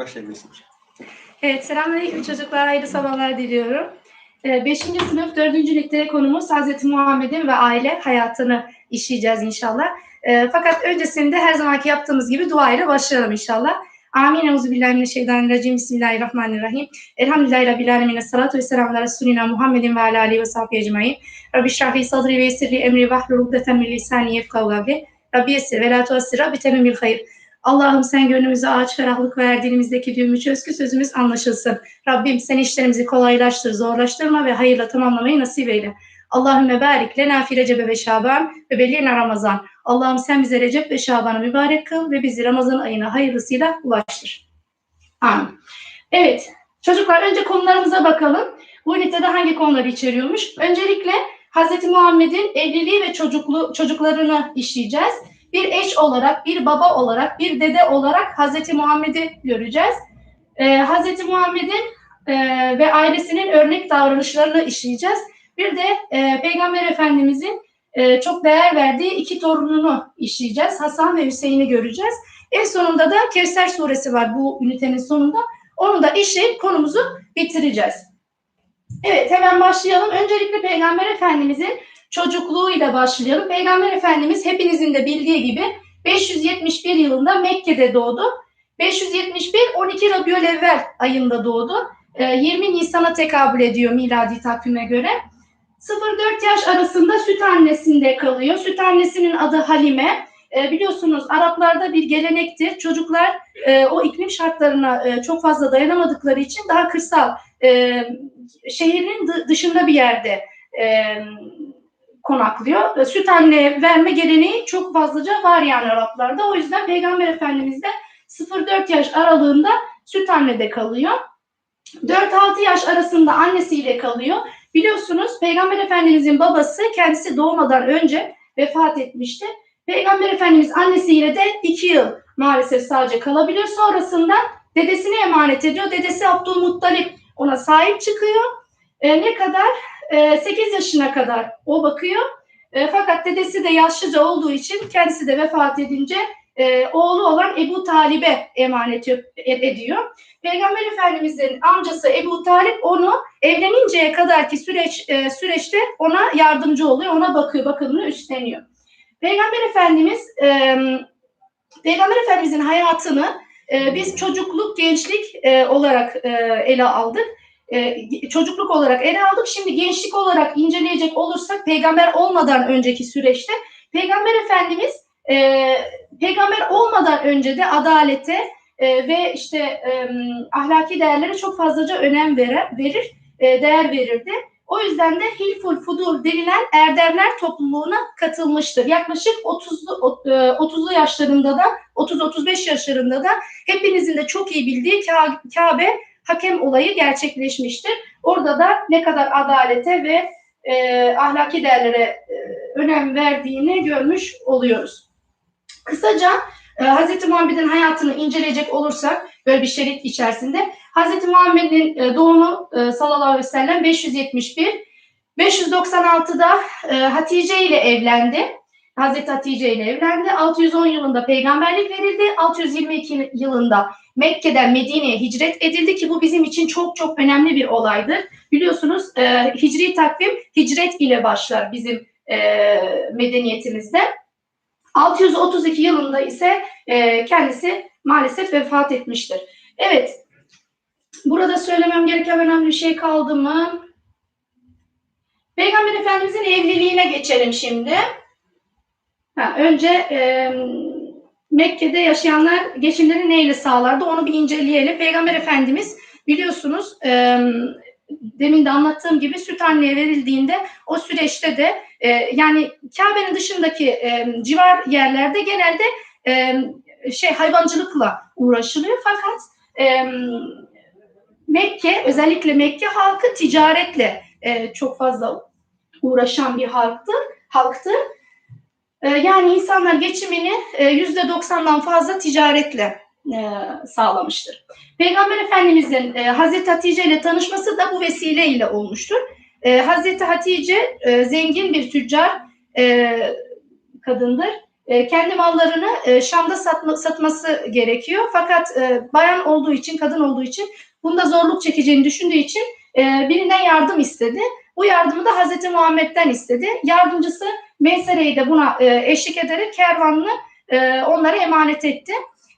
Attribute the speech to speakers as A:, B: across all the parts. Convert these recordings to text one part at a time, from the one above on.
A: Başlayabilirsin hocam.
B: Evet, selamünaleyküm çocuklar. Hayırlı sabahlar diliyorum. 5. sınıf 4. ligde konumuz Hz. Muhammed'in ve aile hayatını işleyeceğiz inşallah. Ee, fakat öncesinde her zamanki yaptığımız gibi dua ile başlayalım inşallah. Amin. Euzubillahimineşşeytanirracim. Bismillahirrahmanirrahim. Elhamdülillahi Rabbil alemin. Salatu ve selamu Resulina Muhammedin ve ala alihi ve sahbihi ecmaîn. Rabbi şrahli sadri ve yessirli emri vahlul ukdeten min lisani yefkahu kavli. Rabbi yessir ve la tuassir. Rabbi temimil hayır. Allah'ım sen gönlümüze ağaç ferahlık ver, dilimizdeki düğümü çöz ki sözümüz anlaşılsın. Rabbim sen işlerimizi kolaylaştır, zorlaştırma ve hayırla tamamlamayı nasip eyle. Allahümme barik lena fi Recebe ve Şaban ve belirna Ramazan. Allah'ım sen bize Recep ve Şaban'ı mübarek kıl ve bizi Ramazan ayına hayırlısıyla ulaştır. Amin. Evet, çocuklar önce konularımıza bakalım. Bu ünitede hangi konuları içeriyormuş? Öncelikle Hz. Muhammed'in evliliği ve çocuklu, çocuklarını işleyeceğiz bir eş olarak, bir baba olarak, bir dede olarak Hazreti Muhammed'i göreceğiz. Ee, Hazreti Muhammed'in e, ve ailesinin örnek davranışlarını işleyeceğiz. Bir de e, Peygamber Efendimizin e, çok değer verdiği iki torununu işleyeceğiz. Hasan ve Hüseyin'i göreceğiz. En sonunda da Kevser suresi var bu ünitenin sonunda. Onu da işleyip konumuzu bitireceğiz. Evet hemen başlayalım. Öncelikle Peygamber Efendimizin çocukluğuyla başlayalım. Peygamber Efendimiz hepinizin de bildiği gibi 571 yılında Mekke'de doğdu. 571 12 Rabiülevvel ayında doğdu. 20 Nisan'a tekabül ediyor miladi takvime göre. 0-4 yaş arasında süt annesinde kalıyor. Süt annesinin adı Halime. Biliyorsunuz Araplarda bir gelenektir. Çocuklar o iklim şartlarına çok fazla dayanamadıkları için daha kırsal şehrin dışında bir yerde konaklıyor. Süt anne verme geleneği çok fazlaca var yani Araplarda. O yüzden Peygamber Efendimiz de 0-4 yaş aralığında süt annede kalıyor. 4-6 yaş arasında annesiyle kalıyor. Biliyorsunuz Peygamber Efendimizin babası kendisi doğmadan önce vefat etmişti. Peygamber Efendimiz annesiyle de 2 yıl maalesef sadece kalabiliyor. Sonrasında dedesine emanet ediyor. Dedesi Abdülmuttalip ona sahip çıkıyor. E, ne kadar? 8 yaşına kadar o bakıyor. E, fakat dedesi de yaşlıca olduğu için kendisi de vefat edince e, oğlu olan Ebu Talib'e emanet ediyor. Peygamber Efendimiz'in amcası Ebu Talip onu evleninceye kadarki süreç e, süreçte ona yardımcı oluyor, ona bakıyor, bakımını üstleniyor. Peygamber Efendimiz e, Peygamber Efendimiz'in hayatını e, biz çocukluk, gençlik e, olarak e, ele aldık e, çocukluk olarak ele aldık. Şimdi gençlik olarak inceleyecek olursak peygamber olmadan önceki süreçte peygamber efendimiz e, peygamber olmadan önce de adalete e, ve işte e, ahlaki değerlere çok fazlaca önem verir, verir e, değer verirdi. O yüzden de Hilful Fudur denilen erdemler topluluğuna katılmıştır. Yaklaşık 30'lu 30'lu yaşlarında da 30-35 yaşlarında da hepinizin de çok iyi bildiği Kabe hakem olayı gerçekleşmiştir. Orada da ne kadar adalete ve e, ahlaki değerlere e, önem verdiğini görmüş oluyoruz. Kısaca e, Hz. Muhammed'in hayatını inceleyecek olursak böyle bir şerit içerisinde Hz. Muhammed'in e, doğumu e, sallallahu aleyhi ve sellem 571 596'da e, Hatice ile evlendi. Hazreti Hatice ile evlendi. 610 yılında peygamberlik verildi. 622 yılında Mekke'den Medine'ye hicret edildi ki bu bizim için çok çok önemli bir olaydır. Biliyorsunuz e, hicri takvim hicret ile başlar bizim e, medeniyetimizde. 632 yılında ise e, kendisi maalesef vefat etmiştir. Evet, burada söylemem gereken önemli bir şey kaldı mı? Peygamber Efendimizin evliliğine geçelim şimdi. Ha, önce e, Mekke'de yaşayanlar geçimleri neyle sağlardı onu bir inceleyelim. Peygamber Efendimiz biliyorsunuz e, demin de anlattığım gibi süt anneye verildiğinde o süreçte de e, yani Kabe'nin dışındaki e, civar yerlerde genelde e, şey hayvancılıkla uğraşılıyor fakat e, Mekke özellikle Mekke halkı ticaretle e, çok fazla uğraşan bir halktı. halktı. Ee, yani insanlar geçimini e, yüzde doksandan fazla ticaretle e, sağlamıştır. Peygamber Efendimizin e, Hazreti Hatice ile tanışması da bu vesileyle olmuştur. Hazreti Hatice zengin bir tüccar kadındır. kendi mallarını Şam'da satma, satması gerekiyor. Fakat bayan olduğu için, kadın olduğu için bunda zorluk çekeceğini düşündüğü için birinden yardım istedi. Bu yardımı da Hazreti Muhammed'den istedi. Yardımcısı Meysere'yi de buna e, eşlik ederek kervanını e, onlara emanet etti.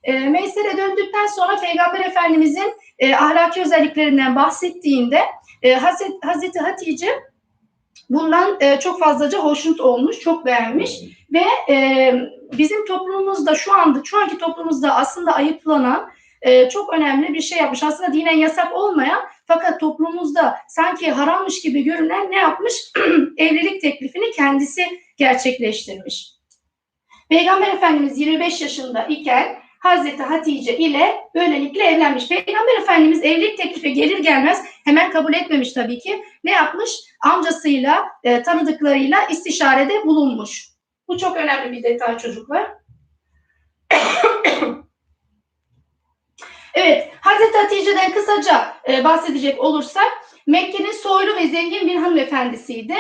B: E, Meysere döndükten sonra Peygamber Efendimizin e, ahlaki özelliklerinden bahsettiğinde Hazreti, Hatice bundan çok fazlaca hoşnut olmuş, çok beğenmiş ve bizim toplumumuzda şu anda, şu anki toplumumuzda aslında ayıplanan e, çok önemli bir şey yapmış. Aslında dinen yasak olmayan fakat toplumumuzda sanki harammış gibi görünen ne yapmış? Evlilik teklifini kendisi gerçekleştirmiş. Peygamber Efendimiz 25 yaşında iken Hazreti Hatice ile böylelikle evlenmiş. Peygamber Efendimiz evlilik teklifi gelir gelmez hemen kabul etmemiş tabii ki. Ne yapmış? Amcasıyla, e, tanıdıklarıyla istişarede bulunmuş. Bu çok önemli bir detay çocuklar. evet, Hazreti Hatice'den kısaca e, bahsedecek olursak Mekke'nin soylu ve zengin bir hanımefendisiydi.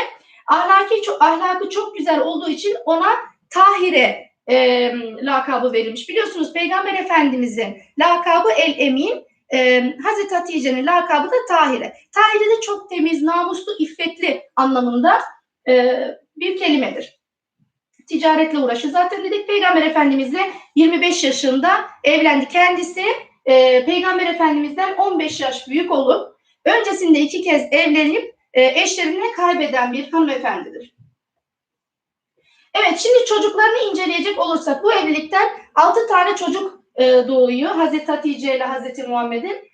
B: Ahlaki çok, ahlakı çok güzel olduğu için ona Tahire e, lakabı verilmiş. Biliyorsunuz Peygamber Efendimizin lakabı El Emin, e, Hazreti Hatice'nin lakabı da Tahire. Tahire de çok temiz, namuslu, iffetli anlamında e, bir kelimedir. Ticaretle uğraşıyor. Zaten dedik Peygamber Efendimizle 25 yaşında evlendi. Kendisi e, Peygamber Efendimiz'den 15 yaş büyük olup öncesinde iki kez evlenip e, eşlerini kaybeden bir hanımefendidir. Evet şimdi çocuklarını inceleyecek olursak bu evlilikten 6 tane çocuk e, doğuyor Hazreti Hatice ile Hazreti Muhammed'in.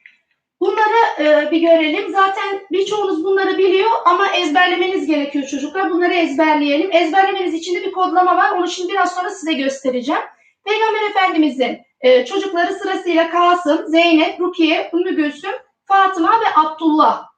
B: Bunları e, bir görelim. Zaten birçoğunuz bunları biliyor ama ezberlemeniz gerekiyor çocuklar. Bunları ezberleyelim. Ezberlemeniz için de bir kodlama var. Onu şimdi biraz sonra size göstereceğim. Peygamber Efendimizin e, çocukları sırasıyla Kasım, Zeynep, Rukiye, Ümmü Gülsüm, Fatıma ve Abdullah.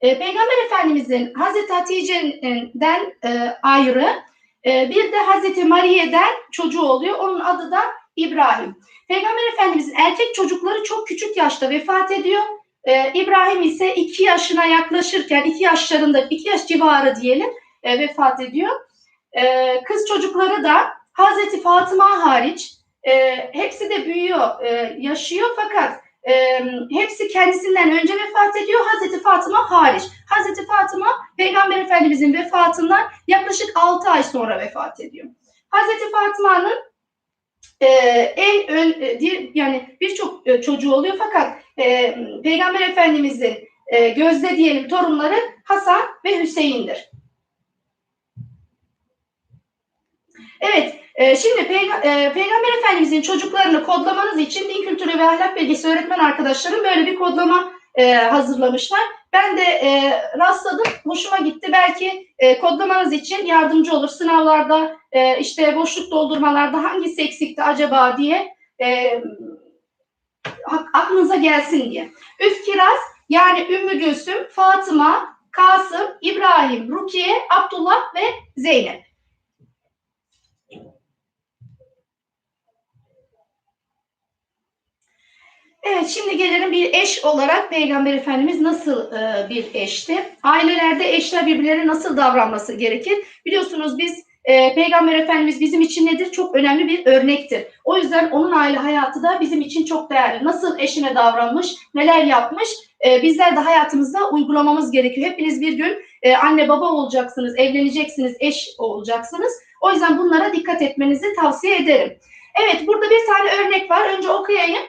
B: E, Peygamber Efendimizin Hazreti Hatice'den e, ayrı e, bir de Hazreti Mariye'den çocuğu oluyor. Onun adı da İbrahim. Peygamber Efendimizin erkek çocukları çok küçük yaşta vefat ediyor. E, İbrahim ise iki yaşına yaklaşırken, iki yaşlarında, iki yaş civarı diyelim e, vefat ediyor. E, kız çocukları da Hazreti Fatıma hariç e, hepsi de büyüyor, e, yaşıyor fakat e, hepsi kendisinden önce vefat ediyor. Hazreti Fatıma hariç. Hazreti Fatıma Peygamber Efendimizin vefatından yaklaşık 6 ay sonra vefat ediyor. Hazreti Fatıma'nın e, en ön e, yani birçok e, çocuğu oluyor fakat e, Peygamber Efendimizin e, gözde diyelim torunları Hasan ve Hüseyin'dir. Evet, e, şimdi Peyg- e, Peygamber Efendimizin çocuklarını kodlamanız için din kültürü ve ahlak bilgisi öğretmen arkadaşlarım böyle bir kodlama e, hazırlamışlar. Ben de e, rastladım, hoşuma gitti. Belki e, kodlamanız için yardımcı olur. Sınavlarda, e, işte boşluk doldurmalarda hangisi eksikti acaba diye e, aklınıza gelsin diye. Üf Kiraz, yani Ümmü Gülsüm, Fatıma, Kasım, İbrahim, Rukiye, Abdullah ve Zeynep. Evet şimdi gelelim bir eş olarak Peygamber Efendimiz nasıl e, bir eşti? Ailelerde eşler birbirlerine nasıl davranması gerekir? Biliyorsunuz biz e, Peygamber Efendimiz bizim için nedir? Çok önemli bir örnektir. O yüzden onun aile hayatı da bizim için çok değerli. Nasıl eşine davranmış, neler yapmış? E, bizler de hayatımızda uygulamamız gerekiyor. Hepiniz bir gün e, anne baba olacaksınız, evleneceksiniz, eş olacaksınız. O yüzden bunlara dikkat etmenizi tavsiye ederim. Evet burada bir tane örnek var. Önce okuyayım.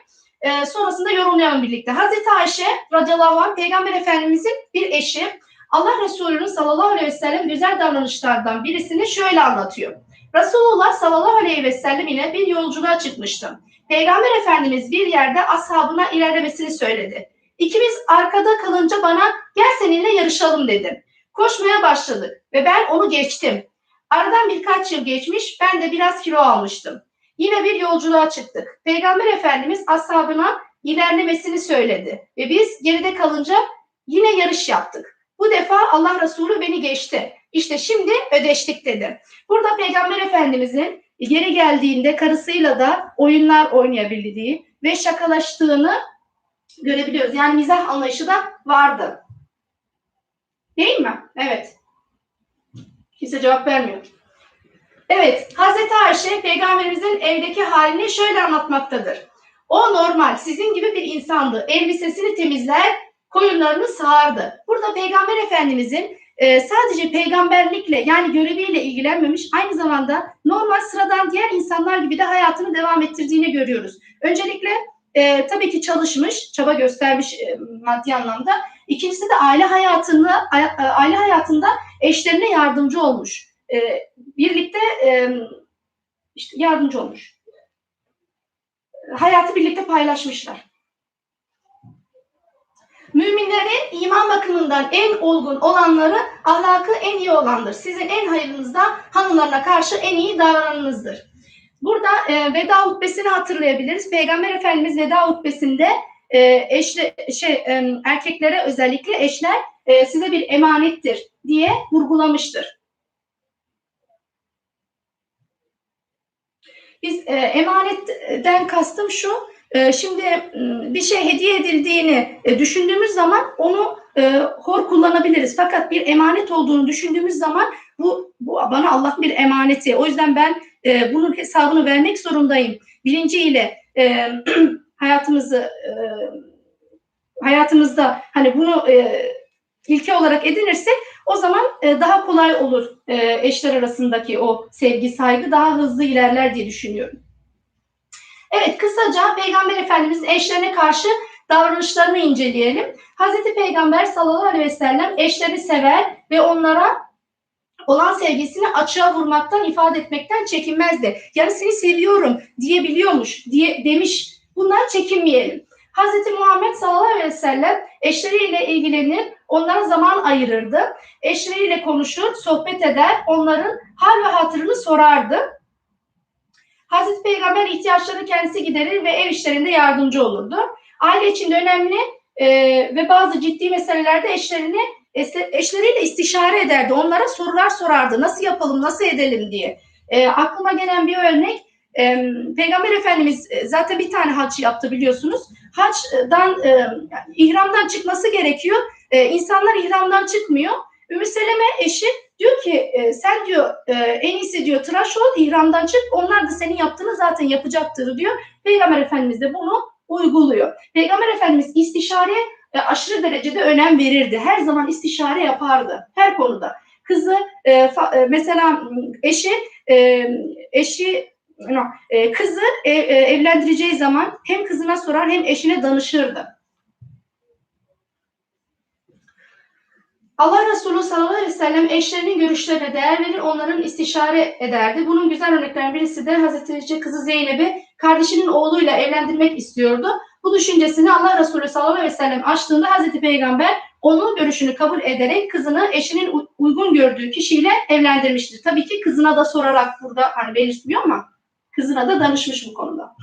B: E, sonrasında yorumlayalım birlikte. Hazreti Ayşe radıyallahu anh Peygamber Efendimizin bir eşi. Allah Resulü'nün sallallahu aleyhi ve sellem güzel davranışlardan birisini şöyle anlatıyor. Resulullah sallallahu aleyhi ve sellem ile bir yolculuğa çıkmıştı. Peygamber Efendimiz bir yerde ashabına ilerlemesini söyledi. İkimiz arkada kalınca bana gel seninle yarışalım dedi. Koşmaya başladık ve ben onu geçtim. Aradan birkaç yıl geçmiş ben de biraz kilo almıştım. Yine bir yolculuğa çıktık. Peygamber Efendimiz ashabına ilerlemesini söyledi ve biz geride kalınca yine yarış yaptık. Bu defa Allah Resulü beni geçti. İşte şimdi ödeştik dedi. Burada Peygamber Efendimizin geri geldiğinde karısıyla da oyunlar oynayabildiği ve şakalaştığını görebiliyoruz. Yani mizah anlayışı da vardı. Değil mi? Evet. Kimse cevap vermiyor. Evet, Hazreti Ayşe peygamberimizin evdeki halini şöyle anlatmaktadır. O normal, sizin gibi bir insandı. Elbisesini temizler, koyunlarını sağardı. Burada Peygamber Efendimizin e, sadece peygamberlikle yani göreviyle ilgilenmemiş, aynı zamanda normal sıradan diğer insanlar gibi de hayatını devam ettirdiğini görüyoruz. Öncelikle e, tabii ki çalışmış, çaba göstermiş e, maddi anlamda. İkincisi de aile hayatını, aile hayatında eşlerine yardımcı olmuş. E, birlikte e, işte yardımcı olmuş. Hayatı birlikte paylaşmışlar. Müminlerin iman bakımından en olgun olanları ahlakı en iyi olandır. Sizin en hayırınız da hanımlarına karşı en iyi davranınızdır. Burada e, veda hutbesini hatırlayabiliriz. Peygamber Efendimiz veda hutbesinde e, eşle, şey, e, erkeklere özellikle eşler e, size bir emanettir diye vurgulamıştır. Biz e, emanetten kastım şu, e, şimdi m, bir şey hediye edildiğini e, düşündüğümüz zaman onu e, hor kullanabiliriz. Fakat bir emanet olduğunu düşündüğümüz zaman bu, bu bana Allah'ın bir emaneti. O yüzden ben e, bunun hesabını vermek zorundayım. Bilinciyle e, hayatımızı e, hayatımızda hani bunu e, ilke olarak edinirsek o zaman e, daha kolay olur e, eşler arasındaki o sevgi, saygı daha hızlı ilerler diye düşünüyorum. Evet, kısaca Peygamber Efendimizin eşlerine karşı davranışlarını inceleyelim. Hazreti Peygamber sallallahu aleyhi ve sellem eşlerini sever ve onlara olan sevgisini açığa vurmaktan, ifade etmekten çekinmezdi. Yani seni seviyorum diyebiliyormuş, diye demiş. Bundan çekinmeyelim. Hazreti Muhammed sallallahu aleyhi ve sellem eşleriyle ilgilenir, onlara zaman ayırırdı. Eşleriyle konuşur, sohbet eder, onların hal ve hatırını sorardı. Hazreti Peygamber ihtiyaçlarını kendisi giderir ve ev işlerinde yardımcı olurdu. Aile içinde önemli e, ve bazı ciddi meselelerde eşlerini eşleriyle istişare ederdi. Onlara sorular sorardı. Nasıl yapalım, nasıl edelim diye. E, aklıma gelen bir örnek e, Peygamber Efendimiz e, zaten bir tane hac yaptı biliyorsunuz. Haçtan e, ihramdan çıkması gerekiyor. E, insanlar ihramdan çıkmıyor. Ümmü Seleme eşi diyor ki e, sen diyor e, en iyisi diyor tıraş ol ihramdan çık. Onlar da senin yaptığını zaten yapacaktır diyor. Peygamber Efendimiz de bunu uyguluyor. Peygamber Efendimiz istişare e, aşırı derecede önem verirdi. Her zaman istişare yapardı her konuda. Kızı e, fa, e, mesela eşi e, eşi no, e, kızı e, e, evlendireceği zaman hem kızına sorar hem eşine danışırdı. Allah Resulü sallallahu aleyhi ve sellem eşlerinin görüşlerine değer verir, onların istişare ederdi. Bunun güzel örneklerinden birisi de Hazreti Hatice kızı Zeynep'i kardeşinin oğluyla evlendirmek istiyordu. Bu düşüncesini Allah Resulü sallallahu aleyhi ve sellem açtığında Hazreti Peygamber onun görüşünü kabul ederek kızını eşinin uygun gördüğü kişiyle evlendirmiştir. Tabii ki kızına da sorarak burada hani belirtmiyor ama kızına da danışmış bu konuda.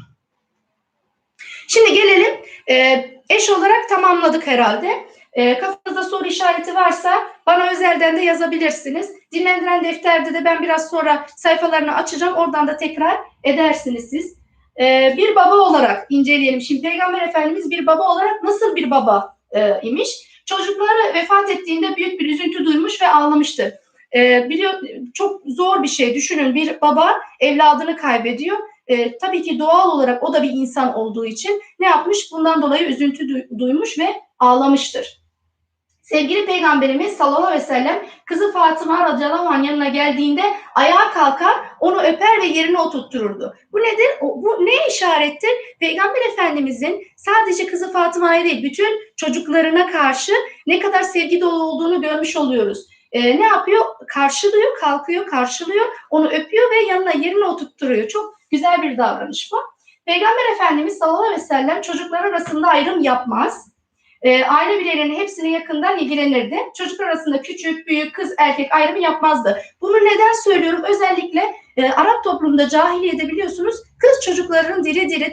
B: Şimdi gelelim e, eş olarak tamamladık herhalde. E, kafanızda soru işareti varsa bana özelden de yazabilirsiniz. Dinlendiren defterde de ben biraz sonra sayfalarını açacağım. Oradan da tekrar edersiniz siz. E, bir baba olarak inceleyelim. Şimdi Peygamber Efendimiz bir baba olarak nasıl bir baba e, imiş? Çocukları vefat ettiğinde büyük bir üzüntü duymuş ve ağlamıştır. E, biliyor, çok zor bir şey. Düşünün bir baba evladını kaybediyor. E, tabii ki doğal olarak o da bir insan olduğu için ne yapmış? Bundan dolayı üzüntü du- duymuş ve ağlamıştır. Sevgili Peygamberimiz sallallahu aleyhi ve sellem kızı Fatıma radıyallahu anh yanına geldiğinde ayağa kalkar, onu öper ve yerine oturttururdu. Bu nedir? Bu ne işarettir? Peygamber Efendimizin sadece kızı Fatıma'ya değil, bütün çocuklarına karşı ne kadar sevgi dolu olduğunu görmüş oluyoruz. Ee, ne yapıyor? Karşılıyor, kalkıyor, karşılıyor, onu öpüyor ve yanına yerine oturtturuyor. Çok güzel bir davranış bu. Peygamber Efendimiz sallallahu aleyhi ve sellem çocuklar arasında ayrım yapmaz. E, aile bireylerinin hepsine yakından ilgilenirdi. Çocuklar arasında küçük, büyük, kız, erkek ayrımı yapmazdı. Bunu neden söylüyorum? Özellikle e, Arap toplumunda cahiliyede biliyorsunuz kız çocukların diri diri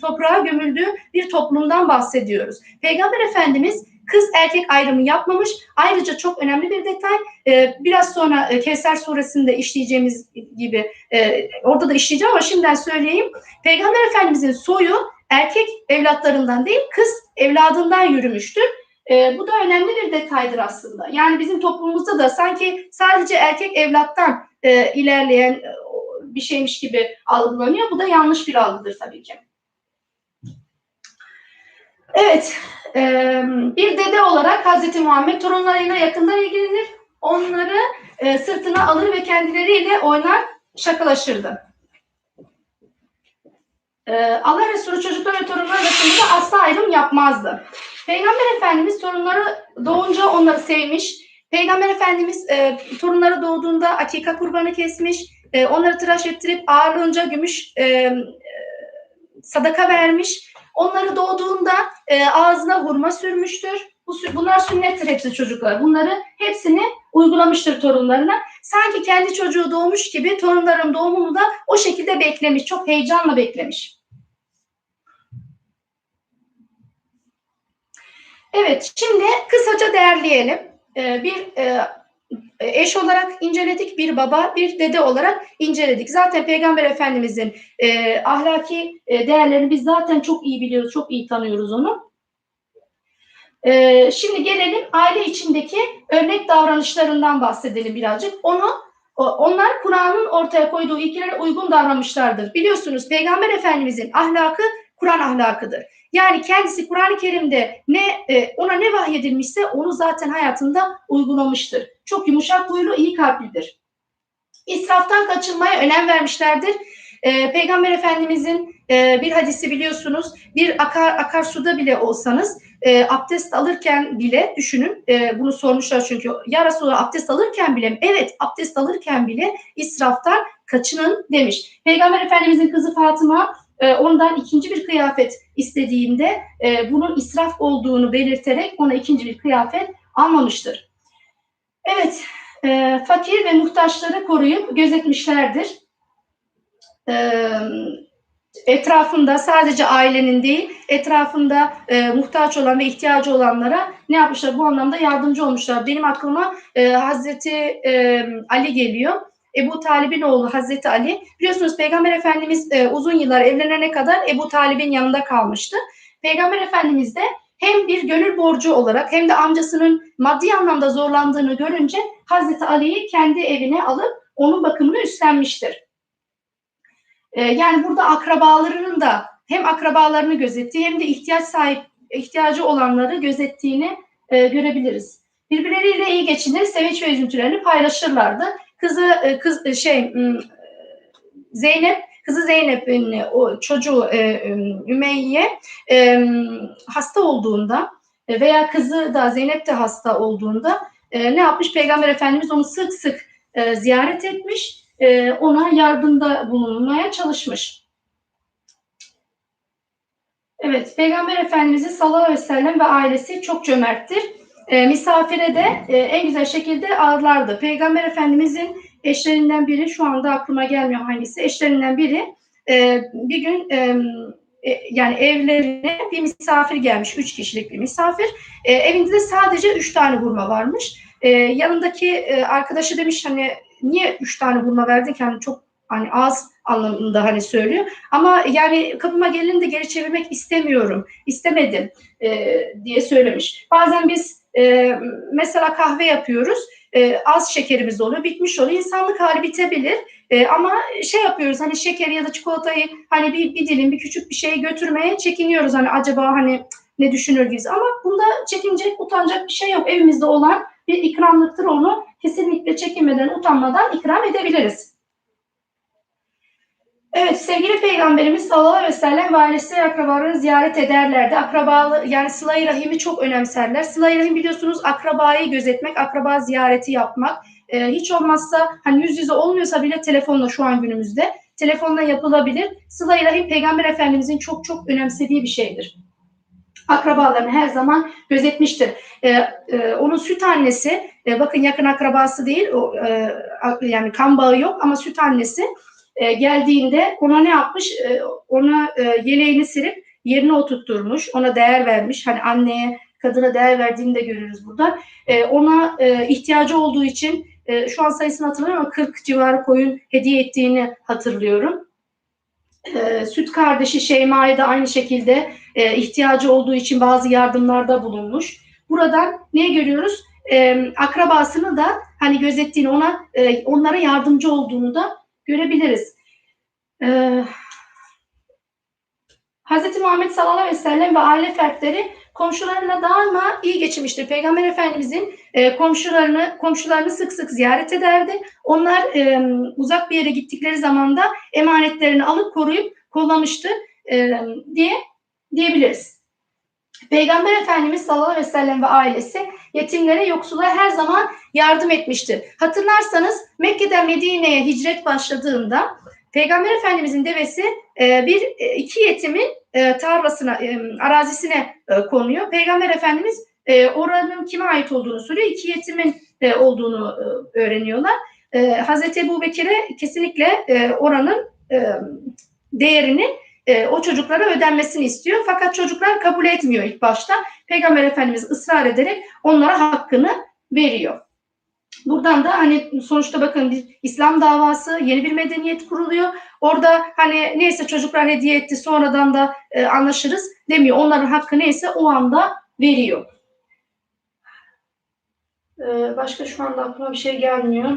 B: toprağa gömüldüğü bir toplumdan bahsediyoruz. Peygamber Efendimiz kız erkek ayrımı yapmamış. Ayrıca çok önemli bir detay. E, biraz sonra e, Kevser suresinde işleyeceğimiz gibi e, orada da işleyeceğim ama şimdiden söyleyeyim. Peygamber Efendimizin soyu erkek evlatlarından değil kız evladından yürümüştür. E, bu da önemli bir detaydır aslında. Yani bizim toplumumuzda da sanki sadece erkek evlattan e, ilerleyen e, bir şeymiş gibi algılanıyor. Bu da yanlış bir algıdır tabii ki. Evet, e, bir dede olarak Hazreti Muhammed torunlarıyla yakından ilgilenir. Onları e, sırtına alır ve kendileriyle oynar, şakalaşırdı. E, Allah Resulü çocuklar ve torunlar arasında da asla ayrım yapmazdı. Peygamber Efendimiz torunları doğunca onları sevmiş. Peygamber Efendimiz e, torunları doğduğunda akika kurbanı kesmiş. E, onları tıraş ettirip ağırlığınca gümüş e, e, sadaka vermiş. Onları doğduğunda e, ağzına hurma sürmüştür. Bu, bunlar sünnettir hepsi çocuklar. Bunları hepsini uygulamıştır torunlarına. Sanki kendi çocuğu doğmuş gibi torunların doğumunu da o şekilde beklemiş. Çok heyecanla beklemiş. Evet, şimdi kısaca değerleyelim. Ee, bir e, eş olarak inceledik, bir baba, bir dede olarak inceledik. Zaten Peygamber Efendimizin e, ahlaki e, değerlerini biz zaten çok iyi biliyoruz, çok iyi tanıyoruz onu. E, şimdi gelelim aile içindeki örnek davranışlarından bahsedelim birazcık. Onu onlar Kur'an'ın ortaya koyduğu ilkelere uygun davranmışlardır. Biliyorsunuz Peygamber Efendimizin ahlakı Kur'an ahlakıdır. Yani kendisi Kur'an-ı Kerim'de ne e, ona ne vahyedilmişse onu zaten hayatında uygulamıştır. Çok yumuşak huylu, iyi kalplidir. İsraftan kaçınmaya önem vermişlerdir. E, Peygamber Efendimizin e, bir hadisi biliyorsunuz. Bir akar akarsuda bile olsanız e, abdest alırken bile düşünün. E, bunu sormuşlar çünkü. Ya Resulallah abdest alırken bile? Evet abdest alırken bile israftan kaçının demiş. Peygamber Efendimizin kızı Fatıma e, ondan ikinci bir kıyafet istediğinde e, bunun israf olduğunu belirterek ona ikinci bir kıyafet almamıştır. Evet, e, fakir ve muhtaçları koruyup gözetmişlerdir. E, etrafında sadece ailenin değil, etrafında e, muhtaç olan ve ihtiyacı olanlara ne yapmışlar? Bu anlamda yardımcı olmuşlar. Benim aklıma e, Hazreti e, Ali geliyor. Ebu Talib'in oğlu Hazreti Ali. Biliyorsunuz Peygamber Efendimiz e, uzun yıllar evlenene kadar Ebu Talib'in yanında kalmıştı. Peygamber Efendimiz de hem bir gönül borcu olarak hem de amcasının maddi anlamda zorlandığını görünce Hazreti Ali'yi kendi evine alıp onun bakımını üstlenmiştir. E, yani burada akrabalarının da hem akrabalarını gözettiği hem de ihtiyaç sahip ihtiyacı olanları gözettiğini e, görebiliriz. Birbirleriyle iyi geçinir, sevinç ve üzüntülerini paylaşırlardı. Kızı e, kız e, şey Zeynep kızı Zeynep'in o çocuğu e, Ümeyye hasta olduğunda veya kızı da Zeynep de hasta olduğunda ne yapmış? Peygamber Efendimiz onu sık sık ziyaret etmiş, ona yardımda bulunmaya çalışmış. Evet, Peygamber Efendimiz'i sallallahu aleyhi ve sellem ve ailesi çok cömerttir e, misafire de e, en güzel şekilde ağırlardı. Peygamber Efendimizin eşlerinden biri, şu anda aklıma gelmiyor hangisi, eşlerinden biri e, bir gün e, e, yani evlerine bir misafir gelmiş, üç kişilik bir misafir. E, evinde de sadece üç tane hurma varmış. E, yanındaki e, arkadaşı demiş hani niye üç tane hurma verdin ki hani çok hani az anlamında hani söylüyor. Ama yani kapıma gelin de geri çevirmek istemiyorum, istemedim e, diye söylemiş. Bazen biz e, mesela kahve yapıyoruz. E, az şekerimiz oluyor, bitmiş oluyor. İnsanlık hali bitebilir. E, ama şey yapıyoruz hani şeker ya da çikolatayı hani bir, bir dilim bir küçük bir şey götürmeye çekiniyoruz. Hani acaba hani ne düşünür gibi. Ama bunda çekinecek, utanacak bir şey yok. Evimizde olan bir ikramlıktır onu kesinlikle çekinmeden, utanmadan ikram edebiliriz. Evet sevgili peygamberimiz sallallahu aleyhi ve sellem ve ailesi akrabalarını ziyaret ederlerdi. Akrabalı yani sıla-i rahimi çok önemserler. Sıla-i rahim biliyorsunuz akrabayı gözetmek, akraba ziyareti yapmak. Ee, hiç olmazsa hani yüz yüze olmuyorsa bile telefonla şu an günümüzde telefonla yapılabilir. Sıla-i rahim peygamber efendimizin çok çok önemsediği bir şeydir. Akrabalarını her zaman gözetmiştir. Ee, e, onun süt annesi, e, bakın yakın akrabası değil, o, e, yani kan bağı yok ama süt annesi e, geldiğinde ona ne yapmış? E, ona e, yeleğini silip yerine oturtturmuş. Ona değer vermiş. Hani anneye, kadına değer verdiğini de görürüz burada. E, ona e, ihtiyacı olduğu için e, şu an sayısını hatırlamıyorum ama 40 civarı koyun hediye ettiğini hatırlıyorum. E, süt kardeşi Şeyma'ya da aynı şekilde e, ihtiyacı olduğu için bazı yardımlarda bulunmuş. Buradan ne görüyoruz? E, akrabasını da hani gözettiğini, ona e, onlara yardımcı olduğunu da görebiliriz. Ee, Hz. Muhammed sallallahu aleyhi ve sellem ve aile fertleri komşularına daima iyi geçirmiştir. Peygamber Efendimizin e, komşularını komşularını sık sık ziyaret ederdi. Onlar e, uzak bir yere gittikleri zaman da emanetlerini alıp koruyup kollamıştı e, diye diyebiliriz. Peygamber Efendimiz sallallahu aleyhi ve sellem ve ailesi yetimlere, yoksula her zaman yardım etmiştir. Hatırlarsanız Mekke'den Medine'ye hicret başladığında Peygamber Efendimizin devesi e, bir e, iki yetimin e, tarlasına, arazisine konuyor. Peygamber Efendimiz oranın kime ait olduğunu soruyor. İki yetimin olduğunu öğreniyorlar. Hazreti Ebu Bekir'e kesinlikle oranın değerini e, o çocuklara ödenmesini istiyor. Fakat çocuklar kabul etmiyor ilk başta. Peygamber Efendimiz ısrar ederek onlara hakkını veriyor. Buradan da hani sonuçta bakın bir İslam davası, yeni bir medeniyet kuruluyor. Orada hani neyse çocuklar hediye etti sonradan da e, anlaşırız demiyor. Onların hakkı neyse o anda veriyor. Ee, başka şu anda aklıma bir şey gelmiyor.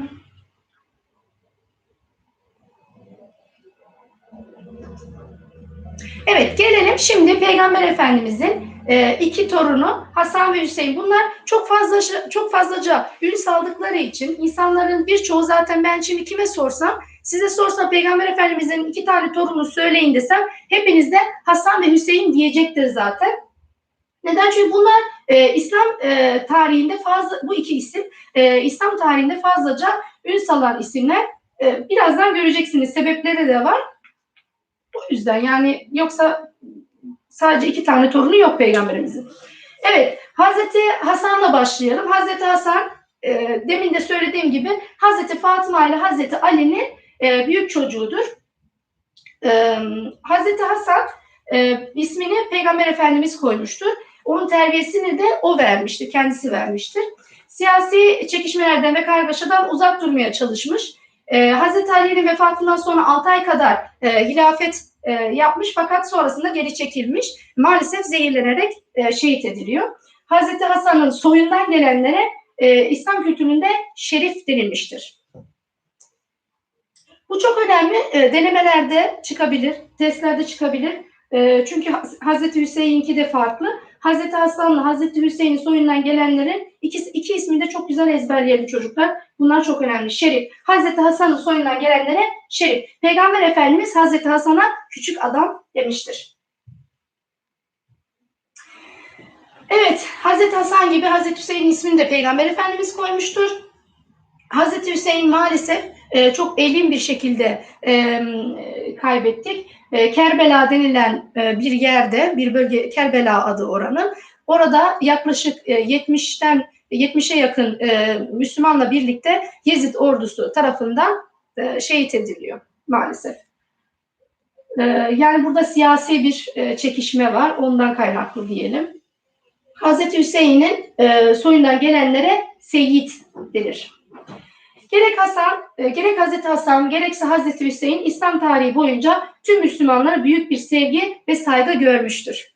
B: Evet gelelim şimdi Peygamber Efendimizin e, iki torunu Hasan ve Hüseyin. Bunlar çok fazla çok fazlaca ün saldıkları için insanların birçoğu zaten ben şimdi kime sorsam size sorsam Peygamber Efendimizin iki tane torunu söyleyin desem hepiniz de Hasan ve Hüseyin diyecektir zaten. Neden? Çünkü bunlar e, İslam e, tarihinde fazla bu iki isim e, İslam tarihinde fazlaca ün salan isimler. E, birazdan göreceksiniz sebepleri de var. O yüzden yani yoksa sadece iki tane torunu yok peygamberimizin. Evet Hazreti Hasan'la başlayalım. Hazreti Hasan e, demin de söylediğim gibi Hazreti Fatıma ile Hazreti Ali'nin e, büyük çocuğudur. E, Hazreti Hasan e, ismini Peygamber Efendimiz koymuştur. Onun terbiyesini de o vermiştir, kendisi vermiştir. Siyasi çekişmelerden ve kargaşadan uzak durmaya çalışmış. Ee, Hazreti Ali'nin vefatından sonra 6 ay kadar e, hilafet e, yapmış fakat sonrasında geri çekilmiş. Maalesef zehirlenerek e, şehit ediliyor. Hazreti Hasan'ın soyundan gelenlere e, İslam kültüründe şerif denilmiştir. Bu çok önemli. E, denemelerde çıkabilir, testlerde çıkabilir. E, çünkü Hazreti Hüseyin'ki de farklı. Hazreti Hasan'la Hazreti Hüseyin'in soyundan gelenlerin ikisi, iki ismini de çok güzel ezberleyelim çocuklar. Bunlar çok önemli. Şerif. Hazreti Hasan'ın soyundan gelenlere Şerif. Peygamber Efendimiz Hazreti Hasan'a küçük adam demiştir. Evet, Hazreti Hasan gibi Hazreti Hüseyin ismini de Peygamber Efendimiz koymuştur. Hazreti Hüseyin maalesef e, çok elin bir şekilde e, kaybettik. E, Kerbela denilen e, bir yerde, bir bölge Kerbela adı oranın. Orada yaklaşık e, 70'ten 70'e yakın e, Müslümanla birlikte Yezid ordusu tarafından e, şehit ediliyor maalesef. E, yani burada siyasi bir e, çekişme var, ondan kaynaklı diyelim. Hazreti Hüseyin'in e, soyundan gelenlere Seyit denir. Gerek Hasan, e, gerek Hazreti Hasan, gerekse Hazreti Hüseyin İslam tarihi boyunca tüm Müslümanlara büyük bir sevgi ve saygı görmüştür.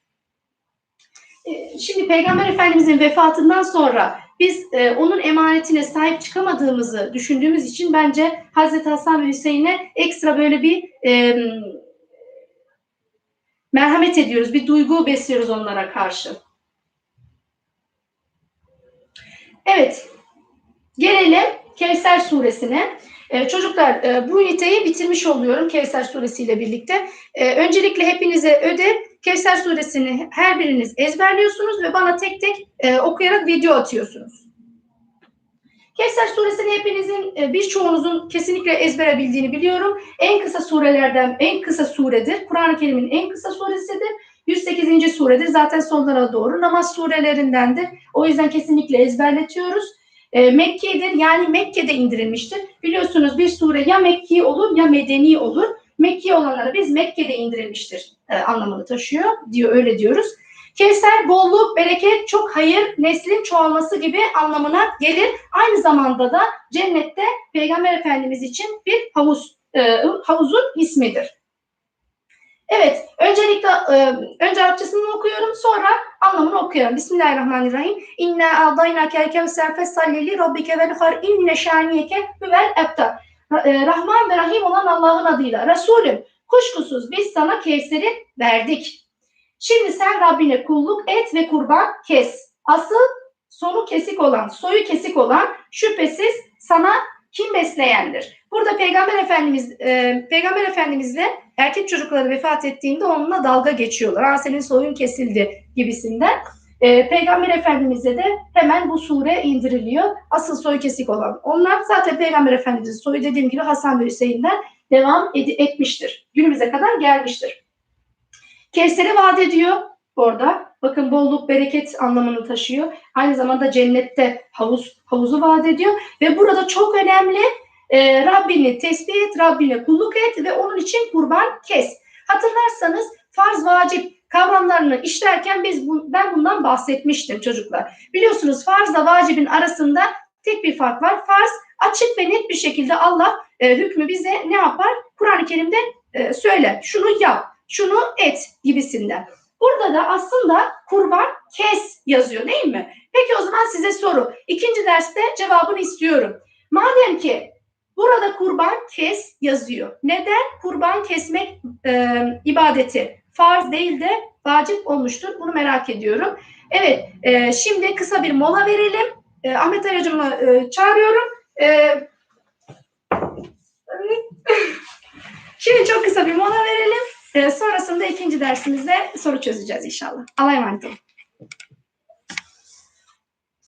B: E, şimdi Peygamber Efendimizin vefatından sonra biz e, onun emanetine sahip çıkamadığımızı düşündüğümüz için bence Hazreti Hasan ve Hüseyin'e ekstra böyle bir merhamet ediyoruz, bir duygu besliyoruz onlara karşı. Evet, gelelim Kevser suresine. Ee, çocuklar e, bu üniteyi bitirmiş oluyorum Kevser suresiyle birlikte. Ee, öncelikle hepinize ödev Kevser suresini her biriniz ezberliyorsunuz ve bana tek tek e, okuyarak video atıyorsunuz. Kevser suresini hepinizin e, birçoğunuzun kesinlikle ezbere bildiğini biliyorum. En kısa surelerden en kısa suredir. Kur'an-ı Kerim'in en kısa suresidir. 108. suredir. Zaten sonlara doğru namaz surelerindendir. O yüzden kesinlikle ezberletiyoruz. E, Mekke'dir yani Mekke'de indirilmiştir. Biliyorsunuz bir sure ya Mekki olur ya Medeni olur. Mekki olanları biz Mekke'de indirilmiştir e, anlamını taşıyor diyor öyle diyoruz. Kevser bolluk, bereket, çok hayır, neslin çoğalması gibi anlamına gelir. Aynı zamanda da cennette Peygamber Efendimiz için bir havuz, e, havuzun ismidir. Evet, öncelikle e, önce Arapçasını okuyorum sonra anlamını okuyorum. Bismillahirrahmanirrahim. İnna a'dayna kel kevser fesallili rabbike vel har inne şaniyeke huvel ebtar. E, Rahman ve Rahim olan Allah'ın adıyla. Resulüm kuşkusuz biz sana Kevser'i verdik. Şimdi sen Rabbine kulluk et ve kurban kes. Asıl sonu kesik olan, soyu kesik olan şüphesiz sana kim besleyendir? Burada Peygamber Efendimiz e, Peygamber Efendimizle erkek çocukları vefat ettiğinde onunla dalga geçiyorlar. Aa senin soyun kesildi gibisinden. E, Peygamber Efendimiz'e de hemen bu sure indiriliyor. Asıl soy kesik olan. Onlar zaten Peygamber Efendimiz'in soyu dediğim gibi Hasan ve Hüseyin'den devam ed- etmiştir. Günümüze kadar gelmiştir. Kevser'i vaat ediyor orada. Bakın bolluk, bereket anlamını taşıyor. Aynı zamanda cennette havuz havuzu vaat ediyor. Ve burada çok önemli e, Rabbini tesbih et, Rabbine kulluk et ve onun için kurban kes. Hatırlarsanız farz vacip kavramlarını işlerken biz bu, ben bundan bahsetmiştim çocuklar. Biliyorsunuz farzla vacibin arasında tek bir fark var. Farz açık ve net bir şekilde Allah e, hükmü bize ne yapar? Kur'an-ı Kerim'de e, söyler. Şunu yap, şunu et gibisinden. Burada da aslında kurban kes yazıyor değil mi? Peki o zaman size soru. İkinci derste cevabını istiyorum. Madem ki burada kurban kes yazıyor. Neden kurban kesmek e, ibadeti farz değil de vacip olmuştur? Bunu merak ediyorum. Evet, e, şimdi kısa bir mola verelim. E, Ahmet Hocam'ı e, çağırıyorum. E, şimdi çok kısa bir mola verelim. E, sonrasında ikinci dersimizde soru çözeceğiz inşallah. Allah'a emanet olun.